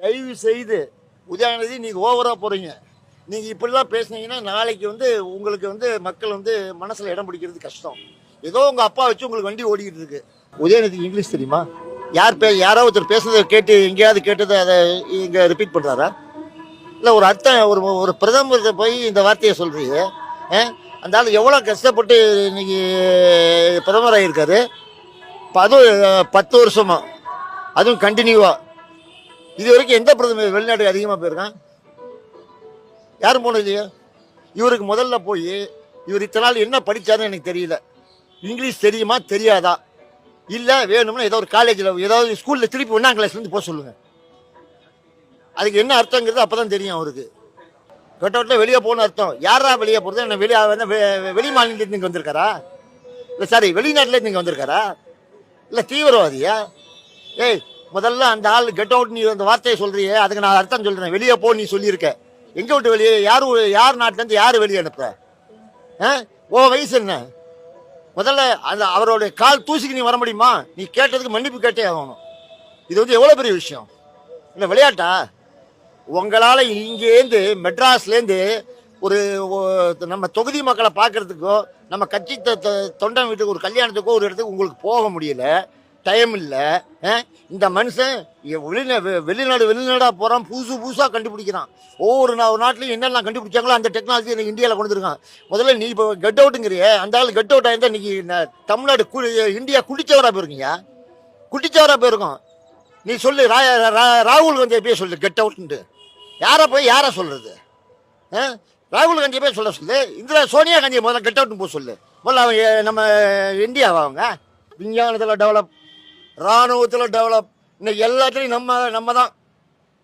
தயவு செய்து உதயநிதி நீங்கள் ஓவராக போகிறீங்க நீங்கள் இப்படிலாம் பேசுனீங்கன்னா நாளைக்கு வந்து உங்களுக்கு வந்து மக்கள் வந்து மனசில் இடம் பிடிக்கிறது கஷ்டம். ஏதோ உங்கள் அப்பா வச்சு உங்களுக்கு வண்டி ஓடிக்கிட்டு இருக்கு. உதயநிதி இங்கிலீஷ் தெரியுமா? யார் பே யாரோ ஒருத்தர் பேசுறதை கேட்டு எங்கேயாவது கேட்டதை அதை இங்கே ரிப்பீட் பண்ணுறாரா இல்லை ஒரு அர்த்தம் ஒரு ஒரு பிரதமர்கிட்ட போய் இந்த வார்த்தையை சொல்கிறீங்க அந்த ஆள் எவ்வளோ கஷ்டப்பட்டு இன்னைக்கு பிரதமர் ஆகியிருக்காரு. அதுவும் பத்து வருஷமா. அதுவும் கண்டினியூவாக இது வரைக்கும் எந்த பிரதமர் வெளிநாட்டுக்கு அதிகமாக போயிருக்கான்? யாரும் போனது இல்லையா? இவருக்கு முதல்ல போய் இவர் இத்தனை நாள் என்ன படிச்சாருன்னு எனக்கு தெரியல. இங்கிலீஷ் தெரியுமா தெரியாதா? இல்லை வேணும்னா ஏதோ ஒரு காலேஜில் ஏதாவது ஸ்கூலில் திருப்பி ஒன்றாம் கிளாஸ்லேருந்து போக சொல்லுங்கள் அதுக்கு என்ன அர்த்தங்கிறது அப்போ தான் தெரியும் அவருக்கு. கட்டவுட்டில் வெளியே போகணும் அர்த்தம். யாரா வெளியே போகிறது என்ன வெளியே வெ- வெளி மாநிலத்துலேருந்து இங்கே வந்திருக்காரா? இல்லை சாரி வெளிநாட்டிலேருந்து இங்கே வந்திருக்காரா? இல்லை தீவிரவாதியா? ஏய் முதல்ல அந்த ஆள் கெட் அவுட் நீ அந்த வார்த்தையை சொல்றியே அதுக்கு நான் அர்த்தம் சொல்றேன். வெளியே போ நீ சொல்லியிருக்க. எங்க விட்டு வெளியே? யார் யார் நாட்டிலேருந்து யார் வெளியே அனுப்புற? ஓ வயசு என்ன? முதல்ல அந்த அவருடைய கால் தூசிக்கு நீ வர முடியுமா? நீ கேட்டதுக்கு மன்னிப்பு கேட்டே ஆகணும். இது வந்து எவ்வளோ பெரிய விஷயம்? இல்லை விளையாட்டா? உங்களால் இங்கேருந்து மெட்ராஸ்லேருந்து ஒரு நம்ம தொகுதி மக்களை பார்க்கறதுக்கோ நம்ம கட்சி தொண்டை தொண்டன் வீட்டுக்கு ஒரு கல்யாணத்துக்கோ ஒரு இடத்துக்கு உங்களுக்கு போக முடியல. டைம் இல்லை. இந்த மனுஷன் வெளிநா வெளிநாடு வெளிநாடாக போகிறான் புதுசு புதுசாக கண்டுபிடிக்கிறான். ஒவ்வொரு நா- நாட்டிலையும் என்னெல்லாம் கண்டுபிடிச்சாங்களோ அந்த டெக்னாலஜி இன்னைக்கு இந்தியாவில் கொண்டு முதல்ல நீ இப்போ கெட் அவுட்டுங்கிறிய அந்த ஆள் கெட் அவுட் ஆயிருந்தா இன்னைக்கு தமிழ்நாடு கு- இந்தியா குடிச்சவராக போயிருக்கீங்க? குடிச்சவராக போயிருக்கோம். நீ சொல்லு ரா ரா- ராகுல் காந்தியை போய் சொல்லு கெட் அவுட்ன்ட்டு யாரை போய் யாரை சொல்கிறது ஆ? ராகுல் காந்தியை போய் சொல்ல சொல்லு. இந்திரா சோனியா காந்தியை முதல்ல கெட் அவுட்னு போக சொல்லு. முதல்ல அவங்க நம்ம இந்தியாவா அவங்க? விஞ்ஞானத்தில் டெவலப் இராணுவத்தில் டெவலப் இன்னைக்கு எல்லாத்துலேயும் நம்ம நம்ம தான்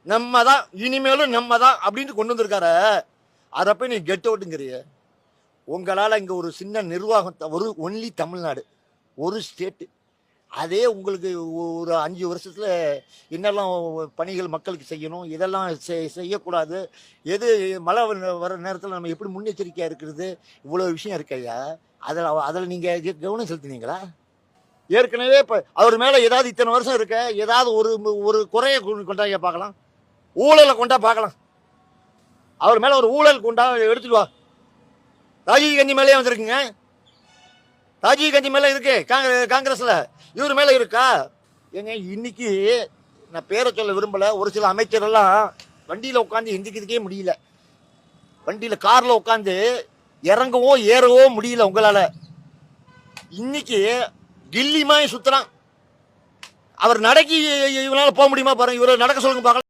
நம்ம தான் இனிமேலும் நம்ம தான் அப்படின்ட்டு கொண்டு வந்திருக்காரு. அதை போய் நீ கெட் அவுட்டுங்கிறிய உங்களால் இங்கே ஒரு சின்ன நிர்வாகம் த- ஒரு ஒன்லி தமிழ்நாடு ஒரு ஸ்டேட்டு அதே உங்களுக்கு ஒரு அஞ்சு வருஷத்தில் என்னெல்லாம் பணிகள் மக்களுக்கு செய்யணும் இதெல்லாம் செய்- செய்யக்கூடாது. எது மழை வர- வர நேரத்தில் நம்ம எப்படி முன்னெச்சரிக்கையாக இருக்கிறது? இவ்வளோ விஷயம் இருக்கையா அதில் அதில் நீங்கள் கவனம் செலுத்துனீங்களா? ஏற்கனவே இப்போ அவர் மேலே ஏதாவது இத்தனை வருஷம் இருக்க ஏதாவது ஒரு ஒரு குறைய கொண்டாங்க பார்க்கலாம். ஊழலை கொண்டா பார்க்கலாம். அவர் மேலே ஒரு ஊழல் கொண்டா எடுத்துட்டு வா. ராஜீவ் காந்தி மேலேயே வந்திருக்குங்க. ராஜீவ் காந்தி மேலே இருக்கு காங்கிரஸில். இவர் மேலே இருக்கா? ஏங்க இன்னைக்கு நான் பேரை சொல்ல விரும்பல. ஒரு சில அமைச்சரெல்லாம் வண்டியில் உட்காந்து எந்திக்கிறதுக்கே முடியல. வண்டியில் காரில் உட்காந்து இறங்கவோ ஏறவோ முடியல உங்களால். இன்னைக்கு கில்லி மாதிரி அவர் நடக்கி இவனால போக முடியுமா பாருங்க. இவரை நடக்க சொல்லுங்க பார்க்கலாம்.